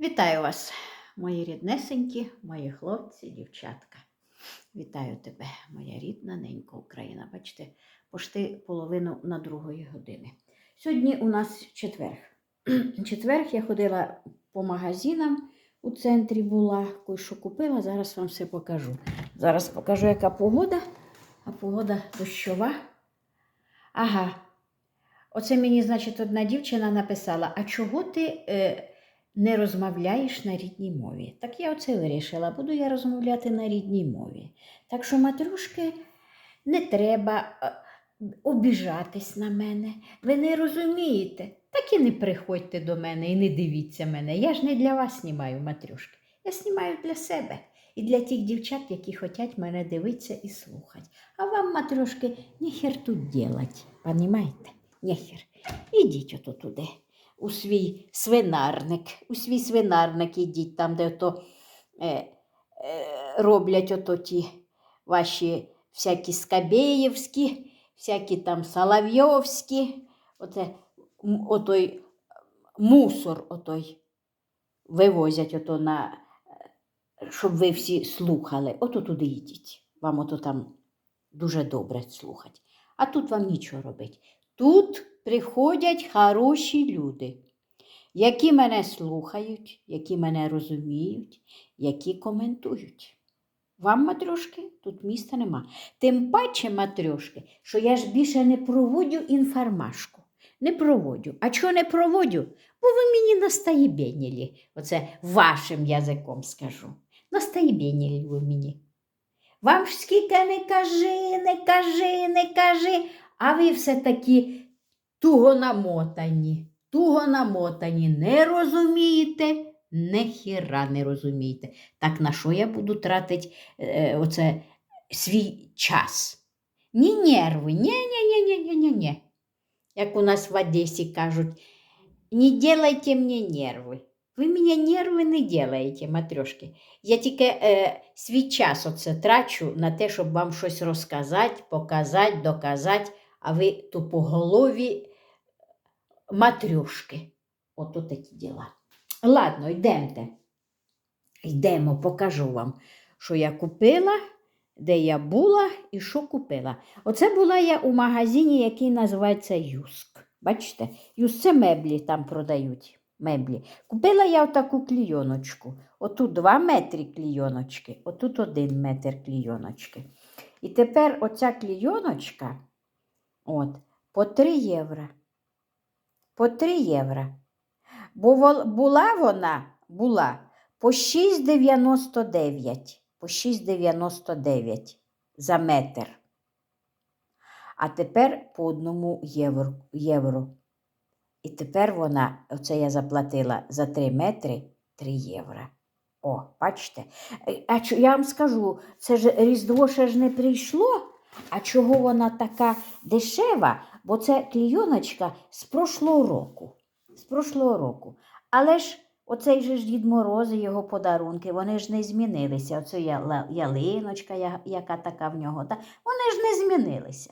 Вітаю вас, мої ріднесенькі, мої хлопці, дівчатка. Вітаю тебе, моя рідна ненька Україна. Бачите, пошти половину на другої години. Сьогодні у нас четверг. Четверг я ходила по магазинам у центрі була, кое-що купила, зараз вам все покажу. Зараз покажу, яка погода, а погода дощова. Ага. Оце мені, значить, одна дівчина написала: а чого ти е, не розмовляєш на рідній мові? Так я оце вирішила, буду я розмовляти на рідній мові. Так що, матрюшки, не треба е, обіжатись на мене. Ви не розумієте. Так і не приходьте до мене і не дивіться мене. Я ж не для вас знімаю, матрюшки. Я знімаю для себе і для тих дівчат, які хочуть мене дивитися і слухати. А вам, матрюшки, ніхер тут делать, понімаєте? Ніхер. Ідіть ото туди, у свій свинарник, у свій свинарник ідіть, там, де ото е, е, роблять ото ті ваші всякі скабєєвські, всякі там соловйовські, оце, отой мусор отой вивозять ото на, е, щоб ви всі слухали. Ото туди йдіть. Вам ото там дуже добре слухати. А тут вам нічого робить. Тут приходять хороші люди, які мене слухають, які мене розуміють, які коментують. Вам, матрьошки, тут міста нема. Тим паче, матрьошки, що я ж більше не проводю інформашку. Не проводю. А чого не проводю? Бо ви мені настаєбєнілі. Оце вашим язиком скажу. Настаєбєнілі ви мені. Вам ж скільки не кажи, не кажи, не кажи, а ви все таки туго намотані, туго намотані, не розумієте, не хіра не розумієте. Так на що я буду тратити е, оце свій час? Ні нерви, ні, ні, ні, ні, ні, ні. Як у нас в Одесі кажуть, не делайте мені нерви. Ви мені нерви не делаєте, матрьошки. Я тільки е, свій час оце трачу на те, щоб вам щось розказати, показати, доказати, а ви тупоголові матрюшки. Ото такі діла. Ладно, йдемте. Йдемо, покажу вам, що я купила, де я була і що купила. Оце була я у магазині, який називається Юск. Бачите, Юск це меблі там продають. Меблі. Купила я отаку клійоночку. Отут 2 метри клійоночки, отут 1 метр клійоночки. І тепер оця клійоночка от, по 3 євро. По 3 євро. Бо була вона була по 6,99. По 6,99 за метр. А тепер по одному євро. євро. І тепер вона, оце я заплатила за 3 метри 3 євро. О, бачите? Е, А я вам скажу, це ж Різдво ще ж не прийшло. А чого вона така дешева? Бо це клійоночка з прошлого року. З прошлого року. Але ж оцей же ж Дід Мороз і його подарунки, вони ж не змінилися. Оце ялиночка, яка така в нього, та, вони ж не змінилися.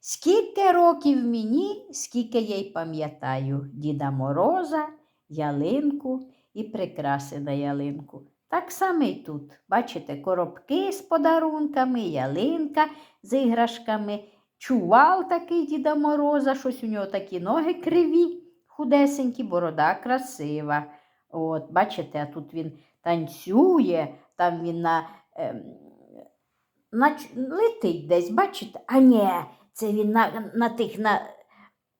Скільки років мені, скільки я й пам'ятаю Діда Мороза, ялинку і прикраси на ялинку. Так само і тут. Бачите, коробки з подарунками, ялинка з іграшками, чувал такий Діда Мороза, щось у нього такі ноги криві, худесенькі, борода красива. От, бачите, а тут він танцює, там він на, ем, на летить десь, бачите? А ні, це він на, на тих на,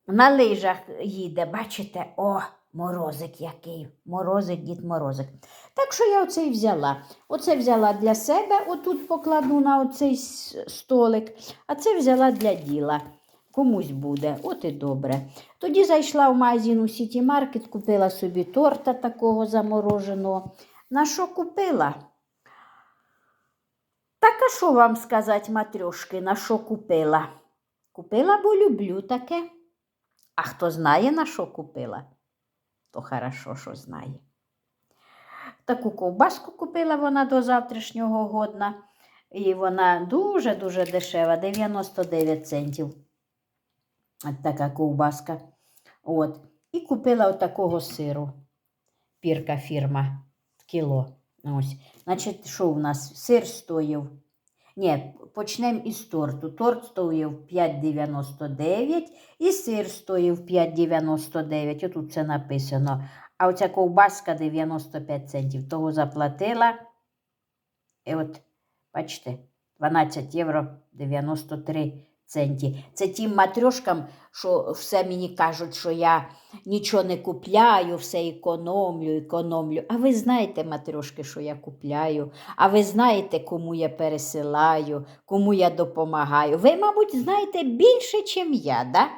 на лижах їде, бачите? О, морозик який, морозик, дід морозик. Так що я оце і взяла. Оце взяла для себе, отут покладу на оцей столик, а це взяла для діла. Комусь буде, от і добре. Тоді зайшла в магазин у Сіті Маркет, купила собі торта такого замороженого. На що купила? Так а що вам сказати, матрьошки, на що купила? Купила, бо люблю таке. А хто знає, на що купила, то хорошо, що знає. Таку ковбаску купила вона до завтрашнього годна. І вона дуже-дуже дешева, 99 центів. От така ковбаска. От. І купила отакого сиру. пірка фірма кіло. Ось. Значить, що у нас? Сир стоїв. Ні, почнемо із торту. Торт стоїв 5,99 і сир стоїв 5,99. Отут це написано. А оця ковбаска 95 центів. Того заплатила. І от, бачите, 12 євро 93 центі. Це тим матрьошкам, що все мені кажуть, що я нічого не купляю, все економлю, економлю. А ви знаєте, матрьошки, що я купляю, а ви знаєте, кому я пересилаю, кому я допомагаю. Ви, мабуть, знаєте більше, ніж я, да?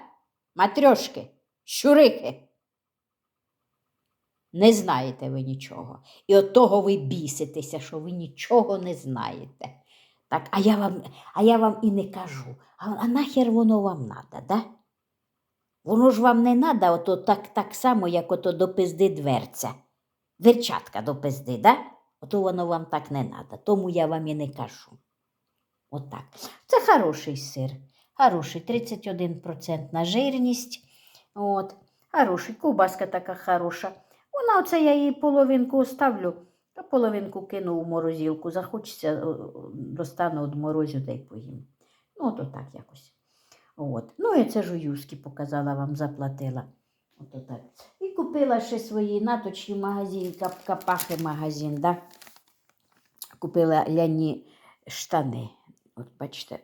Матрьошки, щурики. Не знаєте ви нічого. І от того ви біситеся, що ви нічого не знаєте. Так, а я вам, а я вам і не кажу. А, а нахер воно вам надо, да? Воно ж вам не надо, ото так, так само, як ото до пизди дверця. Дверчатка до пизди, да? Ото воно вам так не надо. Тому я вам і не кажу. Отак. Це хороший сир. Хороший, 31% на жирність. От. Хороший, ковбаска така хороша. Вона оце я її половинку оставлю, половинку кину у морозилку. Захочеться, о, о, достану від морозю та й поїм. Ну, от отак якось. От. Ну, і це жуюшки показала вам, заплатила. От отак. І купила ще свої наточні магазин, кап, капахи магазин, да? Купила ляні штани. От бачите,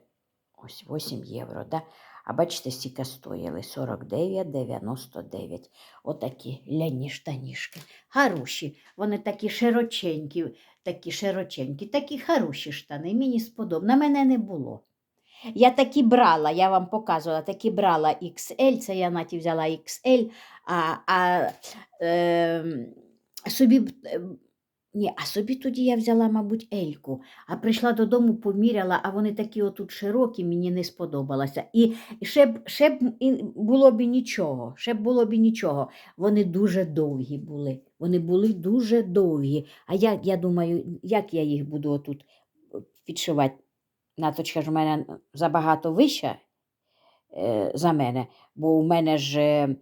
ось 8 євро, да? А бачите, стільки стоїли 49,99. Отакі ляні штанішки. Хороші. Вони такі широченькі, такі широченькі, такі хороші штани. Мені сподобалось. На мене не було. Я такі брала, я вам показувала, такі брала XL, це я наті взяла XL, а, а е, собі, е, ні, а собі тоді я взяла, мабуть, Ельку, а прийшла додому, поміряла, а вони такі отут широкі, мені не сподобалося. І ще б, ще б було б нічого, ще б було б нічого. Вони дуже довгі були. Вони були дуже довгі. А як, я думаю, як я їх буду отут підшивати? Наточка ж у мене забагато вища е, за мене, бо у мене ж е,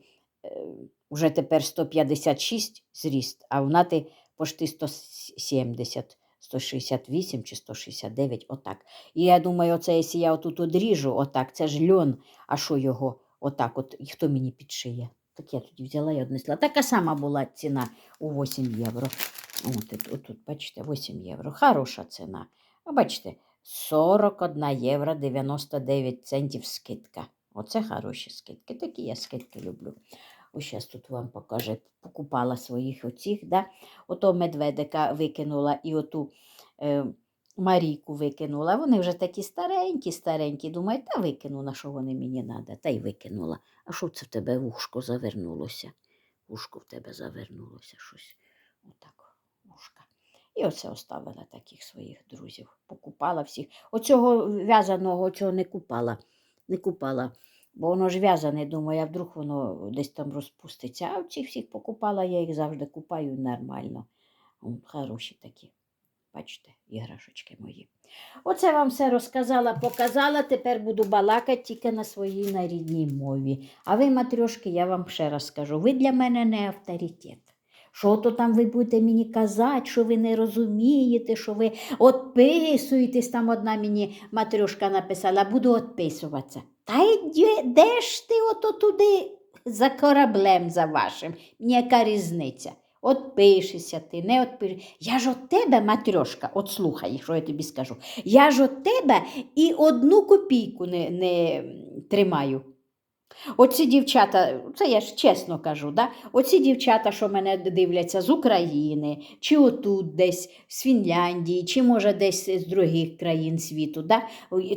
е, вже тепер 156 зріст, а в нати пошти 170, 168 чи 169, отак. І я думаю, оце, якщо я отут одріжу, отак, це ж льон, а що його отак, от, і хто мені підшиє? Так я тоді взяла і однесла. Така сама була ціна у 8 євро. От, от, бачите, 8 євро. Хороша ціна. А бачите, 41 євро 99 центів скидка. Оце хороші скидки. Такі я скидки люблю. Ось зараз тут вам покаже. Покупала своїх оцих, да? ото медведика викинула і оту е, Марійку викинула. Вони вже такі старенькі, старенькі. Думаю, та викину, на що вони мені треба. Та й викинула. А що це в тебе вушко завернулося? Вушко в тебе завернулося щось. Отак, вушка. І оце оставила таких своїх друзів. Покупала всіх. Оцього в'язаного цього не купала. Не купала. Бо воно ж в'язане, думаю, а вдруг воно десь там розпуститься. А цих всіх покупала, я їх завжди купаю нормально. Хороші такі. Бачите, іграшечки мої. Оце вам все розказала, показала. Тепер буду балакати тільки на своїй на рідній мові. А ви, матрьошки, я вам ще раз скажу, ви для мене не авторитет. Що то там ви будете мені казати, що ви не розумієте, що ви відписуєтесь, там одна мені матрюшка написала, буду відписуватися. Та й де ж ти ото туди за кораблем за вашим? ніяка різниця? От пишешся ти, не отпишешся. Я ж от тебе, матрешка, от слухай, що я тобі скажу. Я ж от тебе і одну копійку не, не тримаю. Оці дівчата, це я ж чесно кажу, да? оці дівчата, що мене дивляться з України, чи отут десь з Фінляндії, чи може десь з других країн світу, да?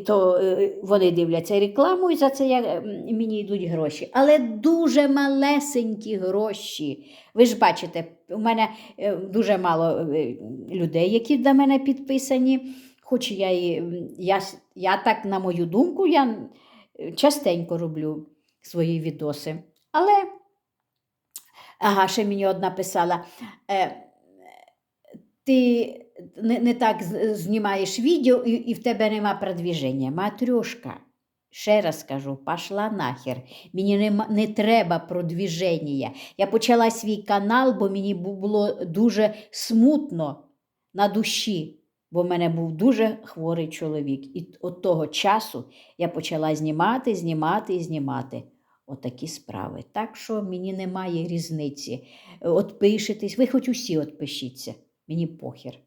То е, вони дивляться рекламу і за це я, мені йдуть гроші. Але дуже малесенькі гроші. Ви ж бачите, у мене е, дуже мало е, людей, які до мене підписані. Хоч я, я, я так, на мою думку, я частенько роблю свої відоси. Але, ага, ще мені одна писала, е, ти не, не так знімаєш відео і, і в тебе нема продвіження. Матрьошка, Ще раз кажу, пошла нахер. Мені нема, не треба продвіження. Я почала свій канал, бо мені було дуже смутно на душі, бо в мене був дуже хворий чоловік. І от того часу я почала знімати, знімати і знімати. Отакі справи. Так що мені немає різниці. От пишетесь, ви хоч усі отпишіться. Мені похер.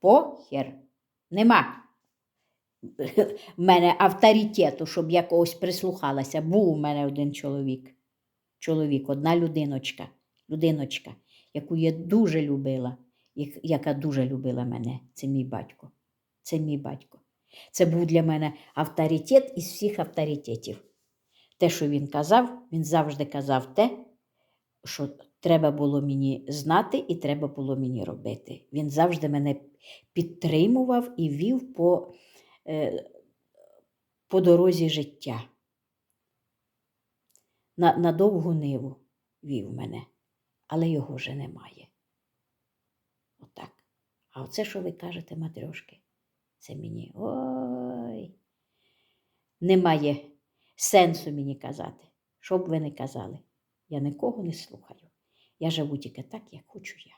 Похер. Нема в мене авторитету, щоб я когось прислухалася. Був у мене один чоловік. Чоловік, одна людиночка, людиночка, яку я дуже любила, яка дуже любила мене. Це мій батько. Це мій батько. Це був для мене авторитет із всіх авторитетів. Те, що він казав, він завжди казав те, що треба було мені знати і треба було мені робити. Він завжди мене підтримував і вів по, е, по дорозі життя. На, на довгу ниву вів мене, але його вже немає. Отак. А оце, що ви кажете, матрьошки, це мені ой. Немає сенсу мені казати. Що б ви не казали, я нікого не слухаю. Я живу тільки так, як хочу я.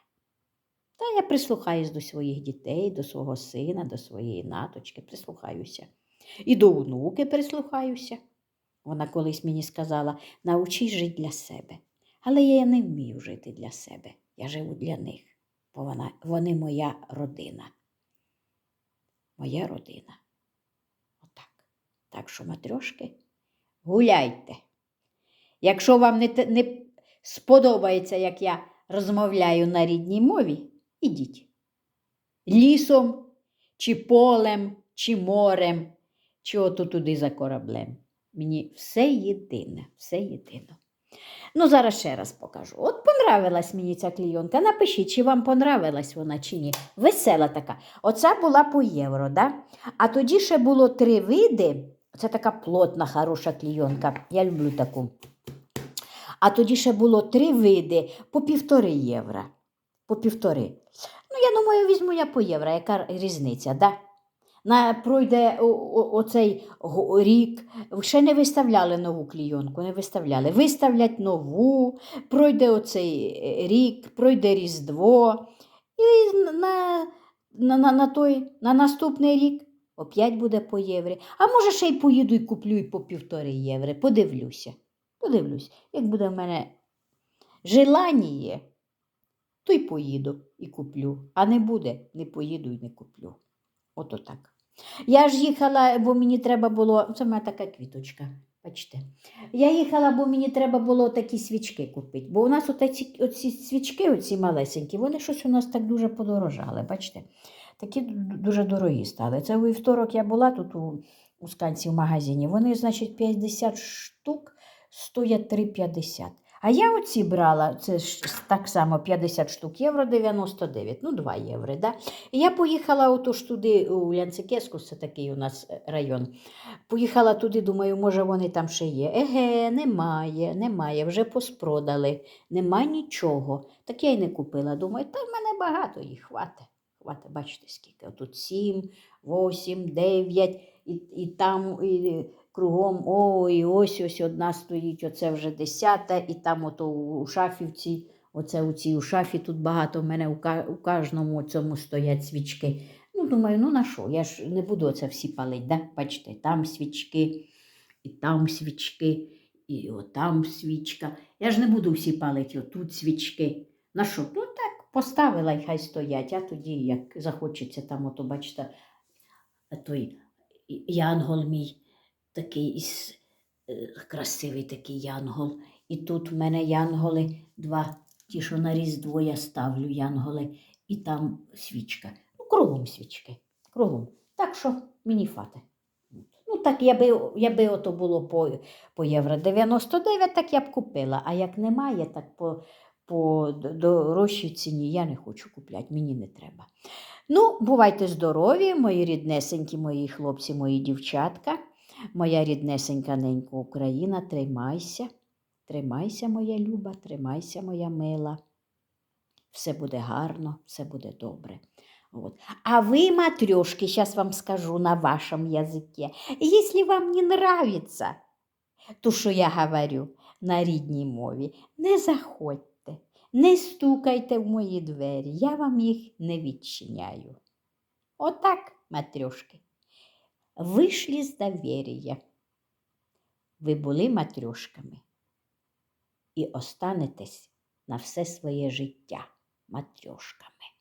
Та я прислухаюсь до своїх дітей, до свого сина, до своєї наточки, прислухаюся. І до онуки прислухаюся. Вона колись мені сказала: научись жити для себе. Але я не вмію жити для себе. Я живу для них, бо вона, вони моя родина. Моя родина. Отак. Так що, матрьошки, гуляйте. Якщо вам не, не сподобається, як я розмовляю на рідній мові, ідіть. Лісом, чи полем, чи морем, чи ото туди за кораблем. Мені все єдине, все єдино. Ну, зараз ще раз покажу. От понравилась мені ця клійонка. Напишіть, чи вам понравилась вона, чи ні. Весела така. Оця була по євро, да? а тоді ще було три види. Це така плотна, хороша клійонка. Я люблю таку. А тоді ще було три види по півтори євро. По півтори. Ну, я думаю, візьму я по євро, яка різниця, да? На, пройде оцей рік, ще не виставляли нову клійонку, не виставляли. Виставлять нову, пройде оцей е, рік, пройде Різдво. І на, на, на, на, той, на наступний рік опять буде по єврі. А може, ще й поїду і куплю і по півтори євро. Подивлюся. Подивлюсь, як буде в мене желання, то й поїду і куплю. А не буде, не поїду і не куплю. Ото так. Я ж їхала, бо мені треба було. Це в мене така квіточка. Бачите. Я їхала, бо мені треба було такі свічки купити. Бо у нас оці, оці свічки, оці малесенькі, вони щось у нас так дуже подорожали. Бачите? Такі дуже дорогі стали. Це у вівторок я була тут у, у сканці в магазині. Вони, значить, 50 штук стоять 3,50. А я оці брала, це ж так само 50 штук євро 99, ну 2 євро. Да? І я поїхала отож туди, у Лянцикеску, це такий у нас район. Поїхала туди, думаю, може вони там ще є. Еге, немає, немає, вже поспродали, нема нічого. Так я й не купила. Думаю, та в мене багато їх хватить. Хватить, бачите, скільки. Тут 7, 8, 9, і, і там і кругом, ой, ось ось одна стоїть, оце вже десята, і там ото у шафі в цій, оце у цій у шафі тут багато в мене у, кожному цьому стоять свічки. Ну, думаю, ну на що? Я ж не буду це всі палити, да? бачите, там свічки, і там свічки, і отам свічка. Я ж не буду всі палити, отут свічки. На що? Ну так, поставила і хай стоять, а тоді, як захочеться там, ото, бачите, той янгол мій такий е, красивий такий янгол. І тут в мене янголи два, ті, що на Різдво я ставлю янголи, і там свічка. Ну, кругом свічки. Кругом. Так що мені фати. Ну, так я би, я би ото було по, по євро 99, так я б купила. А як немає, так по, по дорожчій ціні я не хочу купляти, мені не треба. Ну, бувайте здорові, мої ріднесенькі, мої хлопці, мої дівчатка, моя ріднесенька ненька Україна, тримайся, тримайся, моя люба, тримайся, моя мила. Все буде гарно, все буде добре. Вот. А вы, матрешки, сейчас вам скажу на вашем языке, если вам не нравится то, що я говорю на рідній мові, не заходьте, не стукайте в мої двері, я вам їх не відчиняю. Отак, матрюшки, Вийшли з довір'я. Ви були матрюшками і останетесь на все своє життя матрьошками. Па!